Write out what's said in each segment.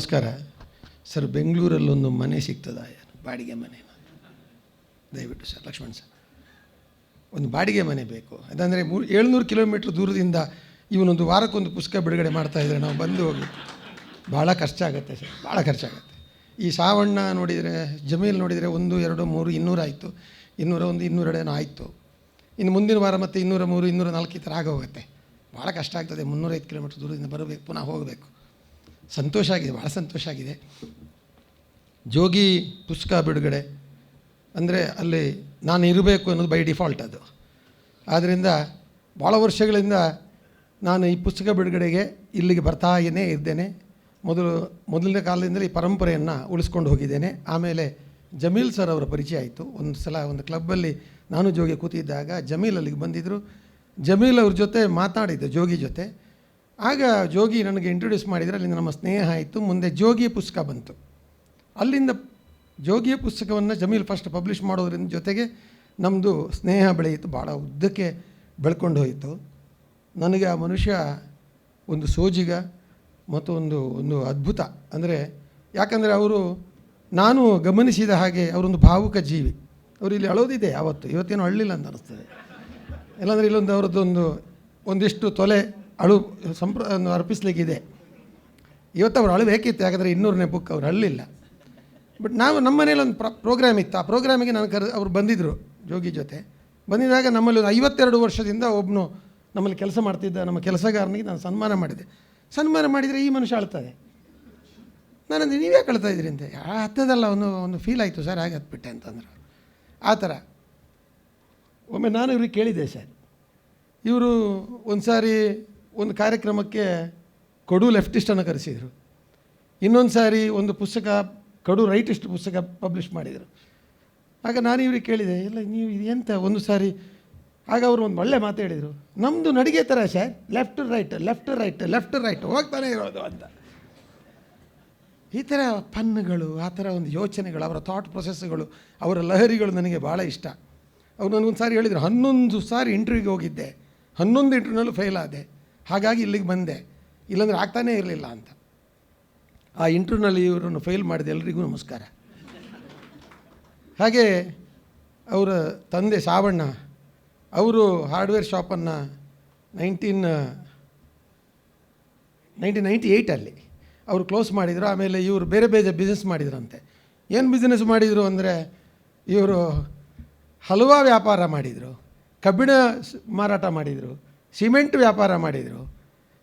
ನಮಸ್ಕಾರ. ಸರ್, ಬೆಂಗಳೂರಲ್ಲೊಂದು ಮನೆ ಸಿಗ್ತದ? ಬಾಡಿಗೆ ಮನೆ. ದಯವಿಟ್ಟು ಸರ್, ಲಕ್ಷ್ಮಣ್ ಸರ್. ಒಂದು ಬಾಡಿಗೆ ಮನೆ ಬೇಕು. ಅದಂದರೆ ಮೂರು, ಏಳ್ನೂರು ಕಿಲೋಮೀಟ್ರ್ ದೂರದಿಂದ ಇವನೊಂದು ವಾರಕ್ಕೊಂದು ಪುಸ್ತಕ ಬಿಡುಗಡೆ ಮಾಡ್ತಾ ಇದ್ದರೆ ನಾವು ಬಂದು ಹೋಗಿ. ಭಾಳ ಖರ್ಚಾಗುತ್ತೆ ಸರ್, ಭಾಳ ಖರ್ಚಾಗುತ್ತೆ. ಈ ಸಾವಣ್ಣ ನೋಡಿದರೆ, ಜಮೀಲ್ ನೋಡಿದರೆ ಒಂದು, ಎರಡು, ಮೂರು ಇನ್ನೂರಾಯಿತು ಇನ್ನೂರ ಒಂದು ಇನ್ನೂರೆಡೇನೋ ಆಯಿತು. ಇನ್ನು ಮುಂದಿನ ವಾರ ಮತ್ತೆ ಇನ್ನೂರ ಮೂರು, ಇನ್ನೂರ ನಾಲ್ಕು ಈ ಥರ ಆಗೋಗುತ್ತೆ. ಭಾಳ ಕಷ್ಟ ಆಗ್ತದೆ, ಮುನ್ನೂರೈದು ಕಿಲೋಮೀಟ್ರ್ ದೂರದಿಂದ ಬರಬೇಕು, ಪುನಃ ಹೋಗಬೇಕು. ಸಂತೋಷ ಆಗಿದೆ ಭಾಳ ಸಂತೋಷ ಆಗಿದೆ ಜೋಗಿ ಪುಸ್ತಕ ಬಿಡುಗಡೆ. ಅಂದರೆ ಅಲ್ಲಿ ನಾನು ಇರಬೇಕು ಅನ್ನೋದು ಬೈ ಡಿಫಾಲ್ಟ್ ಅದು. ಆದ್ದರಿಂದ ಭಾಳ ವರ್ಷಗಳಿಂದ ನಾನು ಈ ಪುಸ್ತಕ ಬಿಡುಗಡೆಗೆ ಇಲ್ಲಿಗೆ ಬರ್ತಾನೇ ಇದ್ದೇನೆ. ಮೊದಲು, ಮೊದಲನೇ ಕಾಲದಿಂದಲೇ ಈ ಪರಂಪರೆಯನ್ನು ಉಳಿಸ್ಕೊಂಡು ಹೋಗಿದ್ದೇನೆ. ಆಮೇಲೆ ಜಮೀಲ್ ಸರ್ ಅವರ ಪರಿಚಯ ಆಯಿತು. ಒಂದು ಸಲ ಒಂದು ಕ್ಲಬ್ಬಲ್ಲಿ ನಾನು ಜೋಗಿ ಕೂತಿದ್ದಾಗ ಜಮೀಲ್ ಅಲ್ಲಿಗೆ ಬಂದಿದ್ದರು ಜಮೀಲ್ ಅವ್ರ ಜೊತೆ ಮಾತಾಡಿದ್ದೆ, ಜೋಗಿ ಜೊತೆ. ಆಗ ಜೋಗಿ ನನಗೆ ಇಂಟ್ರೊಡ್ಯೂಸ್ ಮಾಡಿದರೆ ಅಲ್ಲಿಂದ ನಮ್ಮ ಸ್ನೇಹ ಆಯಿತು, ಮುಂದೆ ಜೋಗಿಯ ಪುಸ್ತಕ ಬಂತು. ಅಲ್ಲಿಂದ ಜೋಗಿಯ ಪುಸ್ತಕವನ್ನು ಜಮೀಲ್ ಫಸ್ಟ್ ಪಬ್ಲಿಷ್ ಮಾಡೋದ್ರಿಂದ ಜೊತೆಗೆ ನಮ್ಮದು ಸ್ನೇಹ ಬೆಳೆಯಿತು, ಭಾಳ ಉದ್ದಕ್ಕೆ ಬೆಳ್ಕೊಂಡು ಹೋಯಿತು. ನನಗೆ ಆ ಮನುಷ್ಯ ಒಂದು ಸೋಜಿಗ ಮತ್ತು ಒಂದು ಒಂದು ಅದ್ಭುತ. ಅಂದರೆ ಯಾಕಂದರೆ ಅವರು ನಾನು ಗಮನಿಸಿದ ಹಾಗೆ ಅವರೊಂದು ಭಾವುಕ ಜೀವಿ. ಅವರು ಇಲ್ಲಿ ಅಳೋದಿದೆ ಯಾವತ್ತು, ಇವತ್ತೇನು ಅಳ್ಳಿಲ್ಲ ಅಂತ ಅನ್ನಿಸ್ತದೆ ಇಲ್ಲಾಂದರೆ ಇಲ್ಲೊಂದು ಅವ್ರದ್ದೊಂದು, ಒಂದಿಷ್ಟು ತೊಲೆ ಅಳು ಸಂಪ್ರ ಅರ್ಪಿಸ್ಲಿಕ್ಕಿದೆ. ಇವತ್ತು ಅವ್ರು ಅಳಬೇಕಿತ್ತು ಯಾಕಂದರೆ ಇನ್ನೂರನೇ ಬುಕ್ ಅವ್ರು ಅಳ್ಳಿಲ್ಲ. ಬಟ್ ನಾವು ನಮ್ಮ ಮನೇಲಿ ಒಂದು ಪ್ರ ಪ್ರೋಗ್ರಾಮ್ ಇತ್ತು. ಆ ಪ್ರೋಗ್ರಾಮಿಗೆ ನಾನು ಕರೆ ಅವ್ರು ಬಂದಿದ್ದರು ಜೋಗಿ ಜೊತೆ. ಬಂದಿದ್ದಾಗ ನಮ್ಮಲ್ಲಿ ಒಂದು ಐವತ್ತೆರಡು ವರ್ಷದಿಂದ ಒಬ್ಬನು ನಮ್ಮಲ್ಲಿ ಕೆಲಸ ಮಾಡ್ತಿದ್ದ, ನಮ್ಮ ಕೆಲಸಗಾರನಿಗೆ ನಾನು ಸನ್ಮಾನ ಮಾಡಿದೆ. ಸನ್ಮಾನ ಮಾಡಿದರೆ ಈ ಮನುಷ್ಯ ಅಳ್ತದೆ ನಾನಂದ್ರೆ ನೀವೇ ಕಳ್ತಾ ಇದ್ರಿ ಅಂತ. ಹತ್ತದಲ್ಲ ಒಂದು ಒಂದು ಫೀಲ್ ಆಯಿತು, ಸರ್, ಹಾಗೆ ಹತ್ಬಿಟ್ಟೆ ಅಂತಂದರು. ಆ ಥರ. ಒಮ್ಮೆ ನಾನು ಇವ್ರಿಗೆ ಕೇಳಿದ್ದೆ ಸರ್. ಇವರು ಒಂದು ಸಾರಿ ಒಂದು ಕಾರ್ಯಕ್ರಮಕ್ಕೆ ಕಡು ಲೆಫ್ಟಿಸ್ಟನ್ನು ಕರೆಸಿದರು. ಇನ್ನೊಂದು ಸಾರಿ ಒಂದು ಪುಸ್ತಕ, ಕಡು ರೈಟಿಸ್ಟ್ ಪುಸ್ತಕ ಪಬ್ಲಿಷ್ ಮಾಡಿದರು. ಆಗ ನಾನು ಇವ್ರಿಗೆ ಕೇಳಿದೆ, ಇಲ್ಲ ನೀವು ಇದು ಎಂತ? ಒಂದು ಸಾರಿ, ಆಗ ಅವರು ಒಂದು ಒಳ್ಳೆ ಮಾತು ಹೇಳಿದರು. ನಮ್ಮದು ನಡಿಗೆ ಥರ sir left right left right left right ಹೋಗ್ತಾನೆ ಇರೋದು ಅಂತ. ಈ ಥರ ಪನ್ನುಗಳು, ಆ ಥರ ಒಂದು ಯೋಚನೆಗಳು, ಅವರ ಥಾಟ್ ಪ್ರೊಸೆಸ್ಗಳು ಅವರ ಲಹರಿಗಳು ನನಗೆ ಭಾಳ ಇಷ್ಟ. ಅವ್ರು ನನಗೊಂದು ಸಾರಿ ಹೇಳಿದರು, ಹನ್ನೊಂದು ಸಾರಿ ಇಂಟರ್ವ್ಯೂಗೆ ಹೋಗಿದ್ದೆ. ಹನ್ನೊಂದು ಇಂಟರ್ವ್ಯೂನಲ್ಲೂ ಫೇಲ್ ಆದೆ. ಹಾಗಾಗಿ ಇಲ್ಲಿಗೆ ಬಂದೆ. ಇಲ್ಲಾಂದ್ರೆ ಆಗ್ತಾನೇ ಇರಲಿಲ್ಲ ಅಂತ. ಆ ಇಂಟರ್ವ್ಯೂನಲ್ಲಿ ಇವರನ್ನು ಫೇಲ್ ಮಾಡಿದೆ ಎಲ್ರಿಗೂ ನಮಸ್ಕಾರ. ಹಾಗೆ ಅವರ ತಂದೆ ಸಾವಣ್ಣ, ಅವರು ಹಾರ್ಡ್ವೇರ್ ಶಾಪನ್ನು ನೈನ್ಟೀನ್ ನೈನ್ಟೀನ್ ನೈಂಟಿ ಏಯ್ಟಲ್ಲಿ ಅವರು ಕ್ಲೋಸ್ ಮಾಡಿದರು. ಆಮೇಲೆ ಇವರು ಬೇರೆ ಬೇರೆ ಬಿಸ್ನೆಸ್ ಮಾಡಿದ್ರಂತೆ. ಏನು ಬಿಸ್ನೆಸ್ ಮಾಡಿದರು ಅಂದರೆ ಇವರು ಹಲವಾ ವ್ಯಾಪಾರ ಮಾಡಿದರು. ಕಬ್ಬಿಣ ಮಾರಾಟ ಮಾಡಿದರು. ಸಿಮೆಂಟ್ ವ್ಯಾಪಾರ ಮಾಡಿದರು,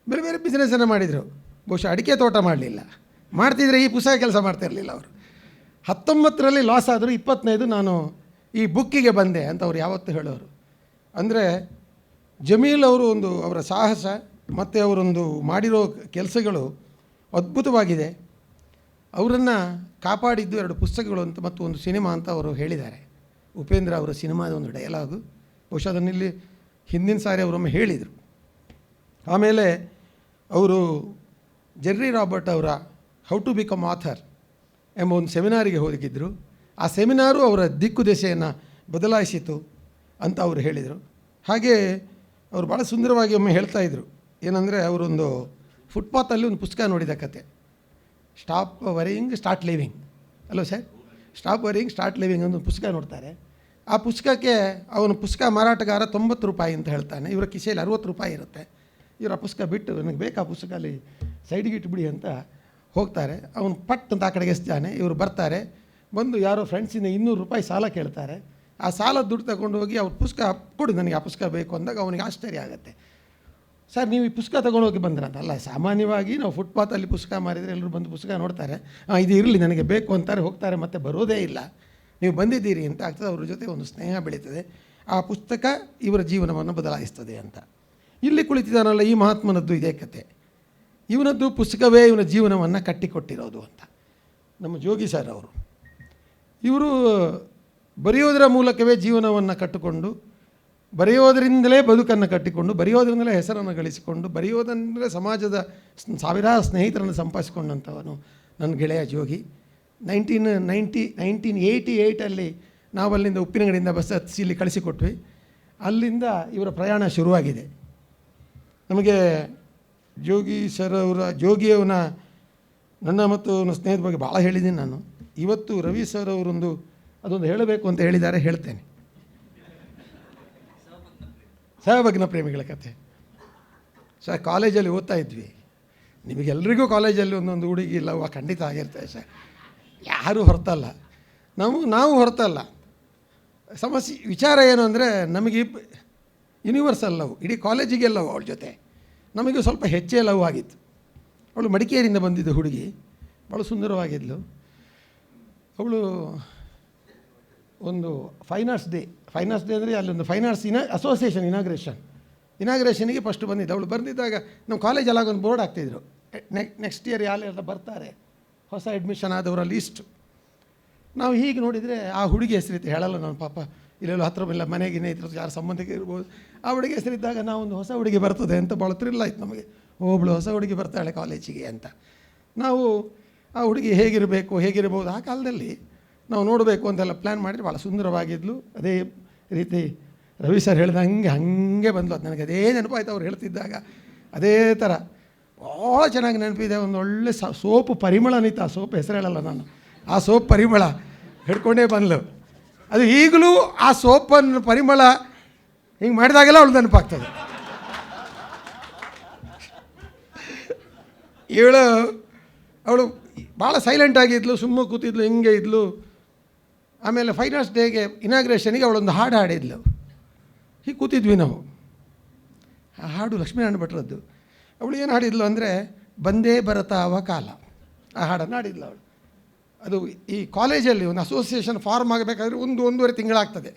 ಬೇರೆ ಬೇರೆ ಬಿಸ್ನೆಸ್ಸನ್ನು ಮಾಡಿದರು. ಬಹುಶಃ ಅಡಿಕೆ ತೋಟ ಮಾಡಲಿಲ್ಲ. ಮಾಡ್ತಿದ್ರೆ ಈ ಪುಸ್ತಕ ಕೆಲಸ ಮಾಡ್ತಿರಲಿಲ್ಲ ಅವರು. ಹತ್ತೊಂಬತ್ತರಲ್ಲಿ ಲಾಸ್ ಆದರೂ ಇಪ್ಪತ್ತೈದು ನಾನು ಈ ಬುಕ್ಕಿಗೆ ಬಂದೆ ಅಂತ ಅವ್ರು ಯಾವತ್ತೂ ಹೇಳೋರು. ಅಂದರೆ ಜಮೀಲ್ ಅವರು ಒಂದು ಅವರ ಸಾಹಸ, ಮತ್ತು ಅವರೊಂದು ಮಾಡಿರೋ ಕೆಲಸಗಳು ಅದ್ಭುತವಾಗಿದೆ. ಅವರನ್ನು ಕಾಪಾಡಿದ್ದು ಎರಡು ಪುಸ್ತಕಗಳು ಅಂತ ಮತ್ತು ಒಂದು ಸಿನಿಮಾ ಅಂತ ಅವರು ಹೇಳಿದ್ದಾರೆ. ಉಪೇಂದ್ರ ಅವರ ಸಿನಿಮಾದ ಒಂದು ಡಯಲಾಗು ಬಹುಶಃ ಅದನ್ನಿಲ್ಲಿ ಹಿಂದಿನ ಸಾರಿ ಅವರೊಮ್ಮೆ ಹೇಳಿದರು. ಆಮೇಲೆ ಅವರು ಜೆರ್ರಿ ರಾಬರ್ಟ್ ಅವರ ಹೌ ಟು ಬಿಕಮ್ ಆಥರ್ ಎಂಬ ಒಂದು ಸೆಮಿನಾರಿಗೆ ಹೋಗಿದ್ದರು ಆ ಸೆಮಿನಾರು ಅವರ ದಿಕ್ಕು ದೆಸೆಯನ್ನು ಬದಲಾಯಿಸಿತು ಅಂತ ಅವರು ಹೇಳಿದರು. ಹಾಗೆ ಅವರು ಭಾಳ ಸುಂದರವಾಗಿ ಒಮ್ಮೆ ಹೇಳ್ತಾ ಇದ್ರು. ಏನಂದರೆ ಅವರೊಂದು ಫುಟ್ಪಾತಲ್ಲಿ ಒಂದು ಪುಸ್ತಕ ನೋಡಿದ ಕತೆ. Stop worrying start living hello sir? Stop worrying start living ಒಂದು ಪುಸ್ತಕ ನೋಡ್ತಾರೆ. ಆ ಪುಸ್ತಕಕ್ಕೆ ಅವನು ಪುಸ್ತಕ ಮಾರಾಟಗಾರ ತೊಂಬತ್ತು ರೂಪಾಯಿ ಅಂತ ಹೇಳ್ತಾನೆ. ಇವರ ಕಿಸೆಯಲ್ಲಿ ಅರುವತ್ತು ರೂಪಾಯಿ ಇರುತ್ತೆ. ಇವರು ಪುಸ್ತಕ ಬಿಟ್ಟು ನನಗೆ ಬೇಕಾ ಪುಸ್ತಕ ಅಲ್ಲಿ ಸೈಡಿಗೆ ಇಟ್ಬಿಡಿ ಅಂತ ಹೋಗ್ತಾರೆ. ಅವನು ಪಟ್ ಅಂತ ಆ ಕಡೆಗೆ ಎಸ್ತಾನೆ ಇವರು ಬರ್ತಾರೆ. ಬಂದು ಯಾರೋ ಫ್ರೆಂಡ್ಸಿಂದ ಇನ್ನೂರು ರೂಪಾಯಿ ಸಾಲ ಕೇಳ್ತಾರೆ. ಆ ಸಾಲ ದುಡ್ಡು ತಗೊಂಡು ಹೋಗಿ ಅವ್ರ ಪುಸ್ತಕ ಕೊಡಿ, ನನಗೆ ಆ ಪುಸ್ತಕ ಬೇಕು ಅಂದಾಗ ಅವನಿಗೆ ಆಶ್ಚರ್ಯ ಆಗುತ್ತೆ. ಸರ್, ನೀವು ಈ ಪುಸ್ತಕ ತೊಗೊಂಡೋಗಿ ಬಂದ್ರಂತ ಅಲ್ಲ, ಸಾಮಾನ್ಯವಾಗಿ ನಾವು ಫುಟ್ಪಾತಲ್ಲಿ ಪುಸ್ತಕ ಮಾರಿದರೆ ಎಲ್ಲರೂ ಬಂದು ಪುಸ್ತಕ ನೋಡ್ತಾರೆ. ಇದು ಇರಲಿ, ನನಗೆ ಬೇಕು ಅಂತಾರೆ. ಹೋಗ್ತಾರೆ, ಮತ್ತೆ ಬರೋದೇ ಇಲ್ಲ. ನೀವು ಬಂದಿದ್ದೀರಿ ಅಂತ ಆಗ್ತದೆ, ಅವ್ರ ಜೊತೆ ಒಂದು ಸ್ನೇಹ ಬೆಳೀತದೆ. ಆ ಪುಸ್ತಕ ಇವರ ಜೀವನವನ್ನು ಬದಲಾಯಿಸ್ತದೆ ಅಂತ. ಇಲ್ಲಿ ಕುಳಿತಿದ್ದಾನಲ್ಲ, ಈ ಮಹಾತ್ಮನದ್ದು ಇದೇ ಕತೆ. ಇವನದ್ದು ಪುಸ್ತಕವೇ ಇವನ ಜೀವನವನ್ನು ಕಟ್ಟಿಕೊಟ್ಟಿರೋದು ಅಂತ. ನಮ್ಮ ಜೋಗಿ ಸರ್ ಅವರು. ಇವರು ಬರೆಯೋದರ ಮೂಲಕವೇ ಜೀವನವನ್ನು ಕಟ್ಟಿಕೊಂಡು, ಬರೆಯೋದರಿಂದಲೇ ಬದುಕನ್ನು ಕಟ್ಟಿಕೊಂಡು, ಬರೆಯೋದರಿಂದಲೇ ಹೆಸರನ್ನು ಗಳಿಸಿಕೊಂಡು, ಬರೆಯೋದಂದರೆ ಸಮಾಜದ ಸಾವಿರಾರು ಸ್ನೇಹಿತರನ್ನು ಸಂಪಾದಿಸಿಕೊಂಡಂಥವನು ನನ್ನ ಗೆಳೆಯ Jogi. Nineteen ninety nineteen eighty ಏಯ್ಟಲ್ಲಿ ನಾವು ಅಲ್ಲಿಂದ ಉಪ್ಪಿನಗಡಿಯಿಂದ ಬಸ್ ಹತ್ತಿಸಿ ಇಲ್ಲಿ ಕಳಿಸಿಕೊಟ್ವಿ. ಅಲ್ಲಿಂದ ಇವರ ಪ್ರಯಾಣ ಶುರುವಾಗಿದೆ. ನಮಗೆ ಜೋಗಿ ಸರ್ ಅವರ ಜೋಗಿಯವನ ನನ್ನ ಮತ್ತು ನನ್ನ ಸ್ನೇಹಿತರ ಬಗ್ಗೆ ಭಾಳ ಹೇಳಿದ್ದೀನಿ ನಾನು. ಇವತ್ತು ರವಿ ಸರ್ ಅವರೊಂದು ಅದೊಂದು ಹೇಳಬೇಕು ಅಂತ ಹೇಳಿದ್ದಾರೆ, ಹೇಳ್ತೇನೆ. ಸಹಭಗ್ನ ಪ್ರೇಮಿಗಳ ಕಥೆ ಸರ್ ಕಾಲೇಜಲ್ಲಿ ಓದ್ತಾ ಇದ್ವಿ. ನಿಮಗೆಲ್ರಿಗೂ ಕಾಲೇಜಲ್ಲಿ ಒಂದೊಂದು ಹುಡುಗಿ ಲವ್ ಖಂಡಿತ ಆಗಿರ್ತದೆ ಸರ್ ಯಾರೂ ಹೊರತಲ್ಲ. ನಾವು ನಾವು ಹೊರತಲ್ಲ. ಸಮಸ್ಯೆ, ವಿಚಾರ ಏನು ಅಂದರೆ ನಮಗೆ ಯೂನಿವರ್ಸಲ್ ಲವ್ ಇಡೀ ಕಾಲೇಜಿಗೆ ಲವ್ ಅವಳ ಜೊತೆ. ನಮಗೆ ಸ್ವಲ್ಪ ಹೆಚ್ಚೇ ಲವ್ ಆಗಿತ್ತು. ಅವಳು ಮಡಿಕೇರಿಯಿಂದ ಬಂದಿದ್ದ ಹುಡುಗಿ ಭಾಳ ಸುಂದರವಾಗಿದ್ಲು. ಅವಳು ಒಂದು fine arts day fine arts day ಅಂದರೆ ಅಲ್ಲೊಂದು ಫೈನ್ ಆರ್ಟ್ಸ್ ಇನ ಅಸೋಸಿಯೇಷನ್ ಇನಾಗ್ರೇಷನ್ ಇನಾಗ್ರೇಷನಿಗೆ ಫಸ್ಟ್ ಬಂದಿದ್ದು. ಅವಳು ಬಂದಿದ್ದಾಗ ನಮ್ಮ ಕಾಲೇಜಲ್ಲಿ ಒಂದು ಬೋರ್ಡ್ ಹಾಕ್ತಿದ್ರು. ನೆಕ್ಸ್ಟ್ ಇಯರ್ ಯಾರು ಬರ್ತಾರೆ? ಹೊಸ ಅಡ್ಮಿಷನ್ ಆದವರ ಲೀಸ್ಟು ನಾವು ಹೀಗೆ ನೋಡಿದರೆ ಆ ಹುಡುಗಿ ಹೆಸರಿತ್ತು. ಹೇಳಲ್ಲ ನಾನು ಪಾಪ. ಇಲ್ಲೆಲ್ಲೋ ಹತ್ರ ಇಲ್ಲ ಮನೆಗಿನೇ ಇದ್ರ ಯಾರು ಸಂಬಂಧಕ್ಕೆ ಇರ್ಬೋದು. ಆ ಹುಡುಗಿ ಹೆಸರಿದ್ದಾಗ ನಾವೊಂದು ಹೊಸ ಹುಡುಗಿ ಬರ್ತದೆ ಅಂತ ಭಾಳ ಥ್ರಿಲ್ ಆಯ್ತು ನಮಗೆ. ಒಬ್ಬಳು ಹೊಸ ಹುಡುಗಿ ಬರ್ತಾಳೆ ಕಾಲೇಜಿಗೆ ಅಂತ. ನಾವು ಆ ಹುಡುಗಿ ಹೇಗಿರಬೇಕು, ಹೇಗಿರ್ಬೋದು, ಆ ಕಾಲದಲ್ಲಿ ನಾವು ನೋಡಬೇಕು ಅಂತೆಲ್ಲ ಪ್ಲ್ಯಾನ್ ಮಾಡಿದ್ರೆ ಭಾಳ ಸುಂದರವಾಗಿದ್ಲು. ಅದೇ ರೀತಿ ರವಿ ಸರ್ ಹೇಳಿದ ಹಂಗೆ ಹಾಗೆ ಬಂದ್ಲು. ಅದು ನನಗೆ ಅದೇ ನೆನಪಾಯ್ತು ಅವ್ರು ಹೇಳ್ತಿದ್ದಾಗ. ಅದೇ ಥರ. ಭಾಳ ಚೆನ್ನಾಗಿ ನೆನಪಿದೆ, ಒಂದು ಒಳ್ಳೆ ಸೋಪು ಪರಿಮಳ ಅನಿತ್ತು ಆ ಸೋಪ್, ಹೆಸರು ಹೇಳಲ್ಲ ನಾನು. ಆ ಸೋಪ್ ಪರಿಮಳ, ಹಿಡ್ಕೊಂಡೇ ಬಂದ್ಲು. ಅದು ಈಗಲೂ ಆ ಸೋಪನ್ನು ಪರಿಮಳ ಹಿಂಗೆ ಮಾಡಿದಾಗೆಲ್ಲ ಅವಳು ನೆನಪಾಗ್ತದೆ. ಇವಳು, ಅವಳು ಭಾಳ ಸೈಲೆಂಟ್ ಆಗಿದ್ಲು, ಸುಮ್ಮ ಕೂತಿದ್ಲು, ಹಿಂಗೆ ಇದ್ಲು. ಆಮೇಲೆ ಫೈನಾನ್ಸ್ ಡೇಗೆ ಇನಾಗ್ರೇಷನಿಗೆ ಅವಳೊಂದು ಹಾಡು ಹಾಡಿದ್ಲು. ಹೀಗೆ ಕೂತಿದ್ವಿ ನಾವು. ಆ ಹಾಡು ಲಕ್ಷ್ಮೀನಾರಾಯಣ ಭಟ್ರದ್ದು. ಅವಳು ಏನು ಹಾಡಿದ್ಲು ಅಂದರೆ, ಬಂದೇ ಬರತಾವ ಕಾಲ. ಆ ಹಾಡನ್ನು ಹಾಡಿದ್ಲು ಅವಳು. ಅದು ಈ ಕಾಲೇಜಲ್ಲಿ ಒಂದು ಅಸೋಸಿಯೇಷನ್ ಫಾರ್ಮ್ ಆಗಬೇಕಾದ್ರೆ ಒಂದು ಒಂದೂವರೆ ತಿಂಗಳಾಗ್ತದೆ.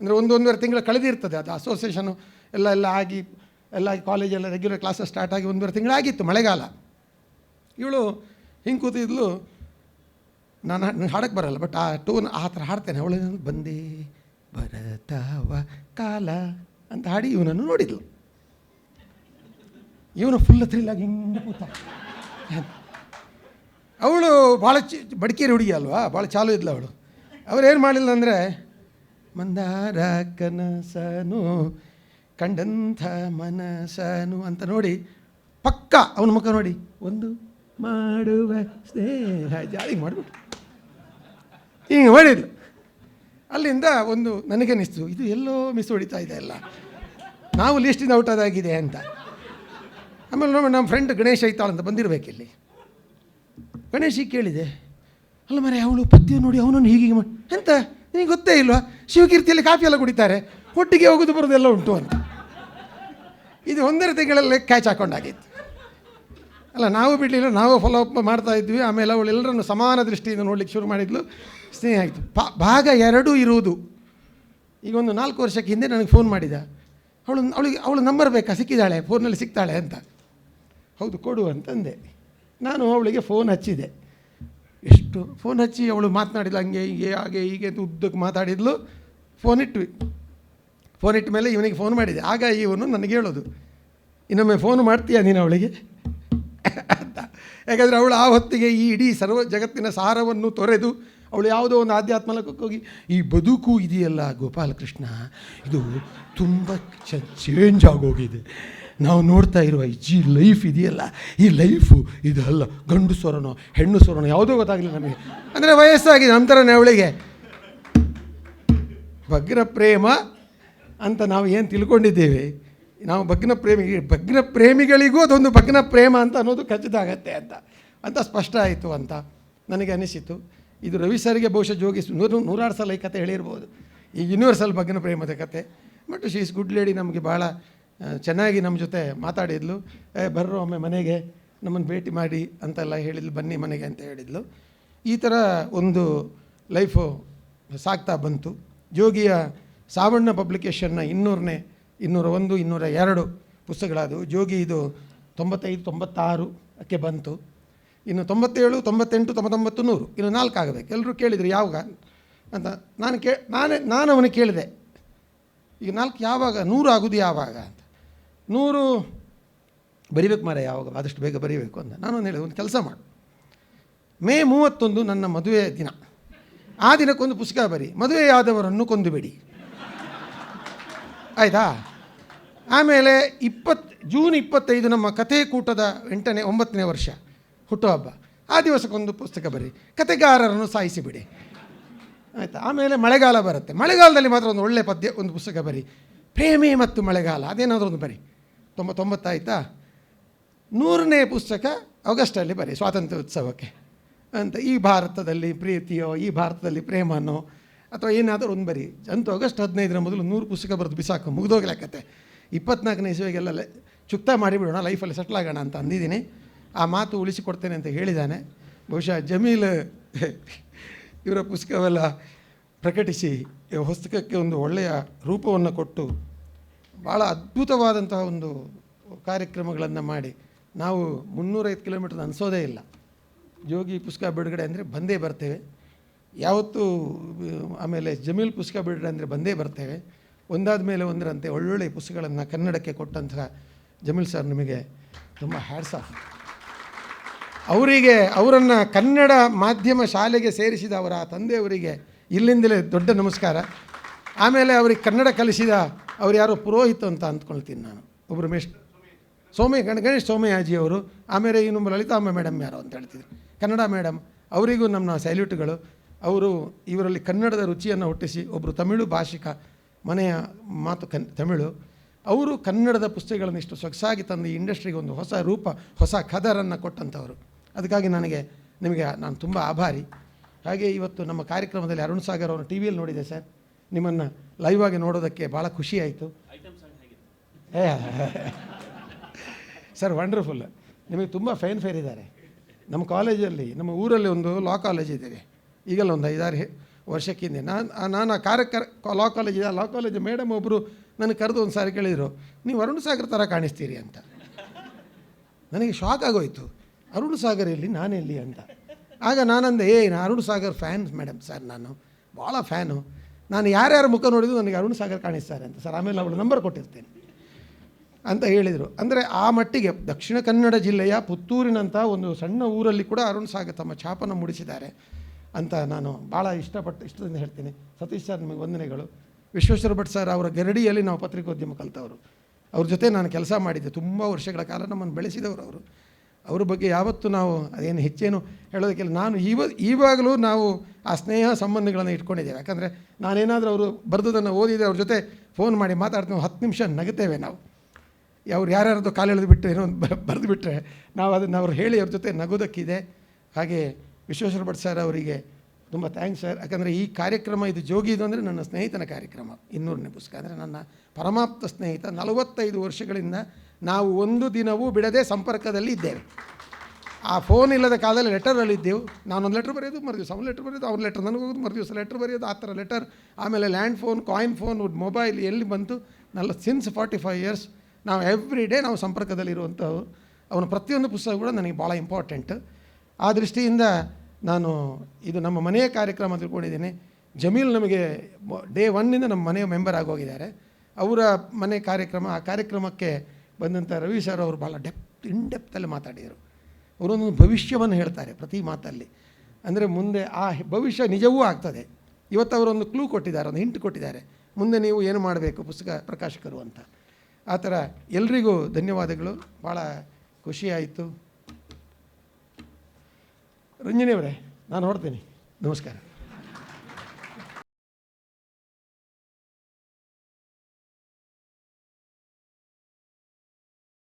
ಅಂದರೆ ಒಂದು ಒಂದೂವರೆ ತಿಂಗಳು ಕಳೆದಿರ್ತದೆ. ಅದು ಅಸೋಸಿಯೇಷನು ಎಲ್ಲ ಎಲ್ಲ ಆಗಿ, ಎಲ್ಲ ಕಾಲೇಜೆಲ್ಲ ರೆಗ್ಯುಲರ್ ಕ್ಲಾಸಸ್ ಸ್ಟಾರ್ಟ್ ಆಗಿ ಒಂದೂವರೆ ತಿಂಗಳಾಗಿತ್ತು ಮಳೆಗಾಲ. ಇವಳು ಹಿಂಗೆ ಕೂತಿದ್ಲು, ನಾನು ಹಾಡಕ್ಕೆ ಬರಲ್ಲ ಬಟ್ ಆ ಟೋನ್ ಆ ಥರ ಹಾಡ್ತೇನೆ. ಅವಳು, ಬಂದೇ ಬರತಾವ ಕಾಲ ಅಂತ ಹಾಡಿ ಇವನನ್ನು ನೋಡಿದ್ಲು. ಇವನು ಫುಲ್ ಥ್ರಿಲ್ಲಾಗಿ ಹಿಂಗೆ ಕೂತ. ಅವಳು ಭಾಳ ಚಿ ಬಡಕೇರಿ ಹುಡುಗಿ ಅಲ್ವಾ? ಭಾಳ ಚಾಲು ಇದ್ಲು ಅವಳು. ಅವ್ರು ಏನು ಮಾಡಿಲ್ಲ ಅಂದರೆ, ಮಂದಾರ ಕನಸನು, ಕಂಡಂಥ ಮನಸನು ಅಂತ ನೋಡಿ ಪಕ್ಕ ಅವನ ಮುಖ ನೋಡಿ, ಒಂದು ಮಾಡುವ ಸ್ನೇಹ ಜಾರಿ ಮಾಡಿಬಿಟ್ಟು ಹಿಂಗೆ ಮಾಡಿದ್ಲು. ಅಲ್ಲಿಂದ ಒಂದು ನನಗನ್ನಿಸ್ತು, ಇದು ಎಲ್ಲೋ ಮಿಸ್ ಹೊಡಿತಾ ಇದೆ ಎಲ್ಲ ನಾವು ಲಿಸ್ಟಿಂದ ಔಟ್ ಆದಾಗಿದೆ ಅಂತ. ಆಮೇಲೆ ನೋಡಿ ನಮ್ಮ ಫ್ರೆಂಡ್ ಗಣೇಶ ಐತಾಳ ಅಂತ ಬಂದಿರಬೇಕಿಲ್ಲಿ ಗಣೇಶಿಗೆ ಕೇಳಿದೆ, ಅಲ್ಲ ಮರೆ ಅವಳು ಪದ್ಯ ನೋಡಿ ಅವನನ್ನು ಹೀಗೆ ಹೀಗೆ ಎಂತ? ನಿನಗೆ ಗೊತ್ತೇ ಇಲ್ವಾ? ಶಿವಕೀರ್ತಿಯಲ್ಲಿ ಕಾಫಿ ಎಲ್ಲ ಕುಡಿತಾರೆ, ಒಟ್ಟಿಗೆ ಹೋಗೋದು ಬರೋದೆಲ್ಲ ಉಂಟು ಅಂತ. ಇದು ಒಂದರ ತಿಂಗಳಲ್ಲಿ ಕ್ಯಾಚ್ ಹಾಕೊಂಡಾಗಿತ್ತು. ಅಲ್ಲ, ನಾವು ಬಿಡಲಿಲ್ಲ, ನಾವು ಫಾಲೋ ಅಪ್ ಮಾಡ್ತಾ ಇದ್ವಿ. ಆಮೇಲೆ ಅವಳು ಎಲ್ಲರನ್ನು ಸಮಾನ ದೃಷ್ಟಿಯಿಂದ ನೋಡ್ಲಿಕ್ಕೆ ಶುರು ಮಾಡಿದ್ಲು. ಸ್ನೇಹ ಆಯಿತು. ಪಾ ಭಾಗ ಎರಡೂ ಇರುವುದು. ಈಗ ಒಂದು ನಾಲ್ಕು ವರ್ಷಕ್ಕೆ ಹಿಂದೆ ನನಗೆ ಫೋನ್ ಮಾಡಿದ. ಅವಳು, ಅವಳಿಗೆ, ಅವಳು ನಂಬರ್ ಬೇಕಾ? ಸಿಕ್ಕಿದ್ದಾಳೆ ಫೋನಲ್ಲಿ ಸಿಗ್ತಾಳೆ ಅಂತ. ಹೌದು, ಕೊಡು ಅಂತಂದೆ. ನಾನು ಅವಳಿಗೆ ಫೋನ್ ಹಚ್ಚಿದೆ. ಎಷ್ಟು ಫೋನ್ ಹಚ್ಚಿ ಅವಳು ಮಾತನಾಡಿಲ್ಲ ಹಂಗೆ ಹೀಗೆ, ಹಾಗೆ ಹೀಗೆ ಅಂತ ಉದ್ದಕ್ಕೆ ಮಾತಾಡಿದ್ಲು. ಫೋನ್ ಇಟ್ವಿ. ಫೋನ್ ಇಟ್ಟ ಮೇಲೆ ಇವನಿಗೆ ಫೋನ್ ಮಾಡಿದೆ. ಆಗ ಇವನು ನನಗೆ ಹೇಳೋದು, ಇನ್ನೊಮ್ಮೆ ಫೋನ್ ಮಾಡ್ತೀಯಾ ನೀನು ಅವಳಿಗೆ? ಅಂತ. ಯಾಕಂದರೆ ಅವಳು ಆ ಹೊತ್ತಿಗೆ ಈ ಇಡೀ ಸರ್ವ ಜಗತ್ತಿನ ಸಾರವನ್ನು ತೊರೆದು ಅವಳು ಯಾವುದೋ ಒಂದು ಆಧ್ಯಾತ್ಮ ಹೋಗಿ, ಈ ಬದುಕು ಇದೆಯಲ್ಲ ಗೋಪಾಲಕೃಷ್ಣ? ಇದು ತುಂಬ ಚೇಂಜ್ ಆಗೋಗಿದೆ. ನಾವು ನೋಡ್ತಾ ಇರುವ ಈ ಲೈಫ್ ಇದೆಯಲ್ಲ, ಈ ಲೈಫು ಇದಲ್ಲ ಗಂಡು ಸ್ವರನೋ ಹೆಣ್ಣು ಸ್ವರನೋ ಯಾವುದೋ ಗೊತ್ತಾಗಲಿಲ್ಲ ನಮಗೆ. ಅಂದರೆ ವಯಸ್ಸಾಗಿದೆ ನಂತರನೇ ಅವಳಿಗೆ. ಭಗ್ನ ಪ್ರೇಮ ಅಂತ ನಾವು ಏನು ತಿಳ್ಕೊಂಡಿದ್ದೇವೆ? ನಾವು ಭಗ್ನ ಪ್ರೇಮಿ ಭಗ್ನ ಪ್ರೇಮಿಗಳಿಗೂ ಅದೊಂದು ಭಗ್ನ ಪ್ರೇಮ ಅಂತ ಅನ್ನೋದು ಖಚಿತ ಅಂತ. ಅಂತ ಸ್ಪಷ್ಟ ಆಯಿತು ಅಂತ ನನಗೆ ಅನಿಸಿತು. ಇದು ರವಿ ಸರ್ಗೆ ಬಹುಶಃ ಜೋಗಿಸ್ ನೂರು, ನೂರಾರು ಸಲ ಈ ಕತೆ ಹೇಳಿರ್ಬೋದು. ಈ ಯೂನಿವರ್ಸಲ್ ಭಗ್ನ ಪ್ರೇಮದ ಕತೆ. But she is good lady ನಮಗೆ ಭಾಳ ಚೆನ್ನಾಗಿ ನಮ್ಮ ಜೊತೆ ಮಾತಾಡಿದ್ಲು. ಏ, ಬರ್ರು ಒಮ್ಮೆ ಮನೆಗೆ, ನಮ್ಮನ್ನು ಭೇಟಿ ಮಾಡಿ ಅಂತೆಲ್ಲ ಹೇಳಿದ್ಲು. ಬನ್ನಿ ಮನೆಗೆ ಅಂತ ಹೇಳಿದ್ಲು. ಈ ಥರ ಒಂದು ಲೈಫು ಸಾಗ್ತಾ ಬಂತು. ಜೋಗಿಯ ಸಾವಣ್ಣ ಪಬ್ಲಿಕೇಶನ್ನ ಇನ್ನೂರನೇ, ಇನ್ನೂರ ಒಂದು, ಇನ್ನೂರ ಎರಡು ಪುಸ್ತಕಗಳಾದವು. ಜೋಗಿ ಇದು ತೊಂಬತ್ತೈದು, ತೊಂಬತ್ತಾರು ಅಕ್ಕೆ ಬಂತು. ಇನ್ನು ತೊಂಬತ್ತೇಳು, ತೊಂಬತ್ತೆಂಟು, ತೊಂಬತ್ತೊಂಬತ್ತು, ನೂರು. ಇನ್ನು ನಾಲ್ಕು ಆಗಬೇಕು. ಎಲ್ಲರೂ ಕೇಳಿದರು, ಯಾವಾಗ? ಅಂತ ನಾನು ಕೇ, ನಾನೇ ನಾನು ಅವನಿಗೆ ಕೇಳಿದೆ. ಈಗ ನಾಲ್ಕು ಯಾವಾಗ? ನೂರು ಆಗೋದು ಯಾವಾಗ ನೂರು ಬರಿಬೇಕು ಮಾರ ಯಾವಾಗ? ಆದಷ್ಟು ಬೇಗ ಬರೀಬೇಕು ಅಂತ ನಾನು ಹೇಳಿದೆ, ಒಂದು ಕೆಲಸ ಮಾಡು. ಮೇ ಮೂವತ್ತೊಂದು ನನ್ನ ಮದುವೆಯ ದಿನ. ಆ ದಿನಕ್ಕೊಂದು ಪುಸ್ತಕ ಬರಿ. ಮದುವೆಯಾದವರನ್ನು ಕೊಂದುಬೇಡಿ. ಆಯಿತಾ? ಆಮೇಲೆ ಇಪ್ಪತ್ತು ಜೂನ್ ಇಪ್ಪತ್ತೈದು ನಮ್ಮ ಕಥೆ ಕೂಟದ ಎಂಟನೇ, ಒಂಬತ್ತನೇ ವರ್ಷ. ಹುಟ್ಟುಹಬ್ಬ ಆ ದಿವಸಕ್ಕೊಂದು ಪುಸ್ತಕ ಬರಿ. ಕತೆಗಾರರನ್ನು ಸಾಯಿಸಿಬಿಡಿ. ಆಯಿತಾ? ಆಮೇಲೆ ಮಳೆಗಾಲ ಬರುತ್ತೆ. ಮಳೆಗಾಲದಲ್ಲಿ ಮಾತ್ರ ಒಂದು ಒಳ್ಳೆಯ ಪದ್ಯ, ಒಂದು ಪುಸ್ತಕ ಬರಿ. ಪ್ರೇಮಿ ಮತ್ತು ಮಳೆಗಾಲ. ಅದೇನಾದರೂ ಒಂದು ಬರಿ. ತೊಂಬ ತೊಂಬತ್ತಾಯ್ತಾ? ನೂರನೇ ಪುಸ್ತಕ ಆಗಸ್ಟಲ್ಲಿ ಬರಿ ಸ್ವಾತಂತ್ರ್ಯ ಉತ್ಸವಕ್ಕೆ ಅಂತ ಈ ಭಾರತದಲ್ಲಿ ಪ್ರೀತಿಯೋ, ಈ ಭಾರತದಲ್ಲಿ ಪ್ರೇಮನೋ, ಅಥವಾ ಏನಾದರೂ ಒಂದು ಬರಿ ಅಂತೂ ಆಗಸ್ಟ್ ಹದಿನೈದರ ಮೊದಲು ನೂರು ಪುಸ್ತಕ ಬರೆದು ಬಿಸಾಕು, ಮುಗಿದೋಗ್ಲಕ್ಕತ್ತೆ. ಕತೆ ಇಪ್ಪತ್ನಾಲ್ಕನೇ ಇಸುವಿಗೆಲ್ಲ ಚುಕ್ತ ಮಾಡಿಬಿಡೋಣ, ಲೈಫಲ್ಲಿ ಸೆಟ್ಲ್ ಆಗೋಣ ಅಂತ ಅಂದಿದ್ದೀನಿ. ಆ ಮಾತು ಉಳಿಸಿಕೊಡ್ತೇನೆ ಅಂತ ಹೇಳಿದ್ದಾನೆ ಬಹುಶಃ ಜಮೀಲ್ ಇವರ ಪುಸ್ತಕವೆಲ್ಲ ಪ್ರಕಟಿಸಿ ಪುಸ್ತಕಕ್ಕೆ ಒಂದು ಒಳ್ಳೆಯ ರೂಪವನ್ನು ಕೊಟ್ಟು ಭಾಳ ಅದ್ಭುತವಾದಂತಹ ಒಂದು ಕಾರ್ಯಕ್ರಮಗಳನ್ನು ಮಾಡಿ ನಾವು ಮುನ್ನೂರೈದು ಕಿಲೋಮೀಟರ್ ಅನಿಸೋದೇ ಇಲ್ಲ. ಯೋಗಿ ಪುಸ್ತಕ ಬಿಡುಗಡೆ ಅಂದರೆ ಬಂದೇ ಬರ್ತೇವೆ. ಯಾವತ್ತೂ, ಆಮೇಲೆ ಜಮೀಲ್ ಪುಸ್ತಕ ಬಿಡುಗಡೆ ಅಂದರೆ ಬಂದೇ ಬರ್ತೇವೆ. ಒಂದಾದ ಮೇಲೆ ಒಂದರಂತೆ ಒಳ್ಳೊಳ್ಳೆ ಪುಸ್ತಕಗಳನ್ನು ಕನ್ನಡಕ್ಕೆ ಕೊಟ್ಟಂತಹ ಜಮೀಲ್ ಸರ್ ನಿಮಗೆ ತುಂಬ ಹ್ಯಾಡ್ಸ್ ಆಫ್ ಅವರಿಗೆ, ಅವರನ್ನು ಕನ್ನಡ ಮಾಧ್ಯಮ ಶಾಲೆಗೆ ಸೇರಿಸಿದ ಅವರ ತಂದೆಯವರಿಗೆ ಇಲ್ಲಿಂದಲೇ ದೊಡ್ಡ ನಮಸ್ಕಾರ. ಆಮೇಲೆ ಅವರಿಗೆ ಕನ್ನಡ ಕಲಿಸಿದ ಅವ್ರು ಯಾರೋ ಪುರೋಹಿತ ಅಂತ ಅಂದ್ಕೊಳ್ತೀನಿ ನಾನು. ಒಬ್ಬರು ಮೇಷ್ ಸೋಮಯ್ಯ ಗಣ, ಗಣೇಶ್ ಸೋಮಯ್ಯಾಜಿ ಅವರು ಆಮೇಲೆ ಇನ್ನು ಲಲಿತಾಂಬ ಮೇಡಮ್ ಯಾರು ಅಂತ ಹೇಳ್ತಿದ್ರು. ಕನ್ನಡ ಮೇಡಮ್, ಅವರಿಗೂ ನಮ್ಮ ಸ್ಯಾಲ್ಯೂಟ್ಗಳು. ಅವರು ಇವರಲ್ಲಿ ಕನ್ನಡದ ರುಚಿಯನ್ನು ಹುಟ್ಟಿಸಿ ಒಬ್ಬರು ತಮಿಳು ಭಾಷಿಕ ಮನೆಯ ಮಾತು ಕನ್, ತಮಿಳು. ಅವರು ಕನ್ನಡದ ಪುಸ್ತಕಗಳನ್ನು ಇಷ್ಟು ಸೊಗಸಾಗಿ ತಂದು ಇಂಡಸ್ಟ್ರಿಗೆ ಒಂದು ಹೊಸ ರೂಪ, ಹೊಸ ಖದರನ್ನು ಕೊಟ್ಟಂಥವರು. ಅದಕ್ಕಾಗಿ ನನಗೆ, ನಿಮಗೆ ನಾನು ತುಂಬ ಆಭಾರಿ. ಹಾಗೆ ಇವತ್ತು ನಮ್ಮ ಕಾರ್ಯಕ್ರಮದಲ್ಲಿ ಅರುಣ್ ಸಾಗರ್ ಅವರು ಟಿ ವಿಯಲ್ಲಿ ನೋಡಿದೆ ಸರ್. ನಿಮ್ಮನ್ನು ಲೈವ್ ಆಗಿ ನೋಡೋದಕ್ಕೆ ಭಾಳ ಖುಷಿ ಆಯಿತು. ಸರ್ ವಂಡರ್ಫುಲ್ ನಿಮಗೆ ತುಂಬ ಫೈನ್ ಫೇರ್ ಇದ್ದಾರೆ. ನಮ್ಮ ಕಾಲೇಜಲ್ಲಿ ನಮ್ಮ ಊರಲ್ಲಿ ಒಂದು ಲಾ ಕಾಲೇಜ್ ಇದೆ. ಈಗಲ್ಲ ಒಂದು ಐದಾರು ವರ್ಷಕ್ಕಿಂತ ನಾನು ನಾನು ಆ ಕಾರ್ಯ ಲಾ ಕಾಲೇಜ್ ಇದೆ. ಆ ಲಾ ಕಾಲೇಜ್ ಮೇಡಮ್ ಒಬ್ಬರು ನನಗೆ ಕರೆದು ಒಂದು ಸಾರಿ ಕೇಳಿದರು, ನೀವು ಅರುಣ್ ಸಾಗರ್ ಥರ ಕಾಣಿಸ್ತೀರಿ ಅಂತ. ನನಗೆ ಶಾಕ್ ಆಗೋಯ್ತು. ಅರುಣ್ ಸಾಗರ್ ಎಲ್ಲಿ? ನಾನೆಲ್ಲಿ? ಅಂತ. ಆಗ ನಾನಂದೆ, ಏ ನಾನು Arun Sagar fan madam sir ನಾನು. ಭಾಳ ಫ್ಯಾನು ನಾನು ಯಾರ್ಯಾರ ಮುಖ ನೋಡಿದ್ರು ನನಗೆ ಅರುಣ್ ಸಾಗರ್ ಕಾಣಿಸ್ತಾರೆ ಅಂತ. ಸರ್, ಆಮೇಲೆ ಅವಳು ನಂಬರ್ ಕೊಟ್ಟಿರ್ತೇನೆ ಅಂತ ಹೇಳಿದರು. ಅಂದರೆ ಆ ಮಟ್ಟಿಗೆ ದಕ್ಷಿಣ ಕನ್ನಡ ಜಿಲ್ಲೆಯ ಪುತ್ತೂರಿನಂಥ ಒಂದು ಸಣ್ಣ ಊರಲ್ಲಿ ಕೂಡ ಅರುಣ್ ಸಾಗರ್ ತಮ್ಮ ಛಾಪನ ಮೂಡಿಸಿದ್ದಾರೆ ಅಂತ ನಾನು ಭಾಳ ಇಷ್ಟಪಟ್ಟು ಇಷ್ಟದಿಂದ ಹೇಳ್ತೀನಿ. ಸತೀಶ್ ಸರ್, ನಿಮಗೆ ವಂದನೆಗಳು. ವಿಶ್ವೇಶ್ವರ ಭಟ್ ಸರ್ ಅವರ ಗರಡಿಯಲ್ಲಿ ನಾವು ಪತ್ರಿಕೋದ್ಯಮ ಕಲಿತವರು. ಅವ್ರ ಜೊತೆ ನಾನು ಕೆಲಸ ಮಾಡಿದ್ದೆ. ತುಂಬ ವರ್ಷಗಳ ಕಾಲ ನಮ್ಮನ್ನು ಬೆಳೆಸಿದವರು ಅವರು. ಅವ್ರ ಬಗ್ಗೆ ಯಾವತ್ತೂ ನಾವು ಅದೇನು ಹೆಚ್ಚೇನು ಹೇಳೋದಕ್ಕಿಲ್ಲ. ನಾನು ಇವ, ಈವಾಗಲೂ ನಾವು ಆ ಸ್ನೇಹ ಸಂಬಂಧಗಳನ್ನು ಇಟ್ಕೊಂಡಿದ್ದೇವೆ. ಯಾಕಂದರೆ ನಾನೇನಾದರೂ ಅವರು ಬರೆದುದನ್ನು ಓದಿದರೆ ಅವ್ರ ಜೊತೆ ಫೋನ್ ಮಾಡಿ ಮಾತಾಡ್ತೀವಿ ಹತ್ತು ನಿಮಿಷ ನಗುತ್ತೇವೆ ನಾವು. ಅವ್ರು ಯಾರ್ಯಾರದ್ದು ಕಾಲು ಎಳೆದು ಬಿಟ್ಟರೆ ಏನೋ ಬರೆದು ಬಿಟ್ಟರೆ ನಾವು ಅದನ್ನು ಅವ್ರು ಹೇಳಿ ಅವ್ರ ಜೊತೆ ನಗೋದಕ್ಕಿದೆ. ಹಾಗೆ ವಿಶ್ವೇಶ್ವರ ಭಟ್ ಸರ್ ಅವರಿಗೆ ತುಂಬ ಥ್ಯಾಂಕ್ಸ್ ಸರ್ ಯಾಕಂದರೆ ಈ ಕಾರ್ಯಕ್ರಮ, ಇದು ಜೋಗಿ ಇದು ಅಂದರೆ ನನ್ನ ಸ್ನೇಹಿತನ ಕಾರ್ಯಕ್ರಮ. ಇನ್ನೂರನೇ ಪುಸ್ತಕ ಅಂದರೆ ನನ್ನ ಪರಮಾಪ್ತ ಸ್ನೇಹಿತ. ನಲವತ್ತೈದು ವರ್ಷಗಳಿಂದ ನಾವು ಒಂದು ದಿನವೂ ಬಿಡದೆ ಸಂಪರ್ಕದಲ್ಲಿ ಇದ್ದೇವೆ. ಆ ಫೋನ್ ಇಲ್ಲದ ಕಾಲದಲ್ಲಿ ಲೆಟರಲ್ಲಿ ಇದ್ದೆವು. ನಾನೊಂದು ಲೆಟ್ರ್ ಬರೆಯೋದು ಮರು ದಿವಸ ಅವ್ನು ಲೆಟ್ರ್ ಬರೆಯೋದು, ಅವ್ನ ಲೆಟ್ರ್ ನನಗೆ ಹೋಗೋದು ಮರು ದಿವಸ ಲೆಟ್ರ್ ಬರೆಯೋದು, ಆ ಥರ ಲೆಟರ್ ಆಮೇಲೆ land phone coin phone mobile ಎಲ್ಲಿ ಬಂತು? ನಲ್ಲ ಸಿನ್ಸ್ ಫಾರ್ಟಿ ಫೈವ್ ಇಯರ್ಸ್ ನಾವು ಎವ್ರಿ ಡೇ ನಾವು ಸಂಪರ್ಕದಲ್ಲಿರುವಂಥವು ಅವನ ಪ್ರತಿಯೊಂದು ಪುಸ್ತಕ ಕೂಡ ನನಗೆ ಭಾಳ ಇಂಪಾರ್ಟೆಂಟ್ ಆ ದೃಷ್ಟಿಯಿಂದ ನಾನು ಇದು ನಮ್ಮ ಮನೆಯ ಕಾರ್ಯಕ್ರಮ ತಿಳ್ಕೊಂಡಿದ್ದೀನಿ. ಜಮೀಲ್ ನಮಗೆ ಡೇ ಒನ್ನಿಂದ ನಮ್ಮ ಮನೆಯ ಮೆಂಬರ್ ಆಗೋಗಿದ್ದಾರೆ. ಅವರ ಮನೆ ಕಾರ್ಯಕ್ರಮ, ಆ ಕಾರ್ಯಕ್ರಮಕ್ಕೆ ಬಂದಂಥ ರವಿ ಸರ್ ಅವರು ಭಾಳ ಡೆಪ್ತ್ ಇನ್ ಡೆಪ್ತಲ್ಲಿ ಮಾತಾಡಿದರು. ಅವರೊಂದು ಭವಿಷ್ಯವನ್ನು ಹೇಳ್ತಾರೆ ಪ್ರತಿ ಮಾತಲ್ಲಿ. ಅಂದರೆ ಮುಂದೆ ಆ ಭವಿಷ್ಯ ನಿಜವೂ ಆಗ್ತದೆ. ಇವತ್ತು ಅವರೊಂದು ಕ್ಲೂ ಕೊಟ್ಟಿದ್ದಾರೆ, ಒಂದು ಹಿಂಟ್ ಕೊಟ್ಟಿದ್ದಾರೆ. ಮುಂದೆ ನೀವು ಏನು ಮಾಡಬೇಕು ಪುಸ್ತಕ ಪ್ರಕಾಶಕರು ಅಂತ. ಆ ಥರ ಎಲ್ರಿಗೂ ಧನ್ಯವಾದಗಳು. ಭಾಳ ಖುಷಿಯಾಯಿತು ರಂಜನಿ ನಾನು ಹೊಡ್ತೀನಿ ನಮಸ್ಕಾರ.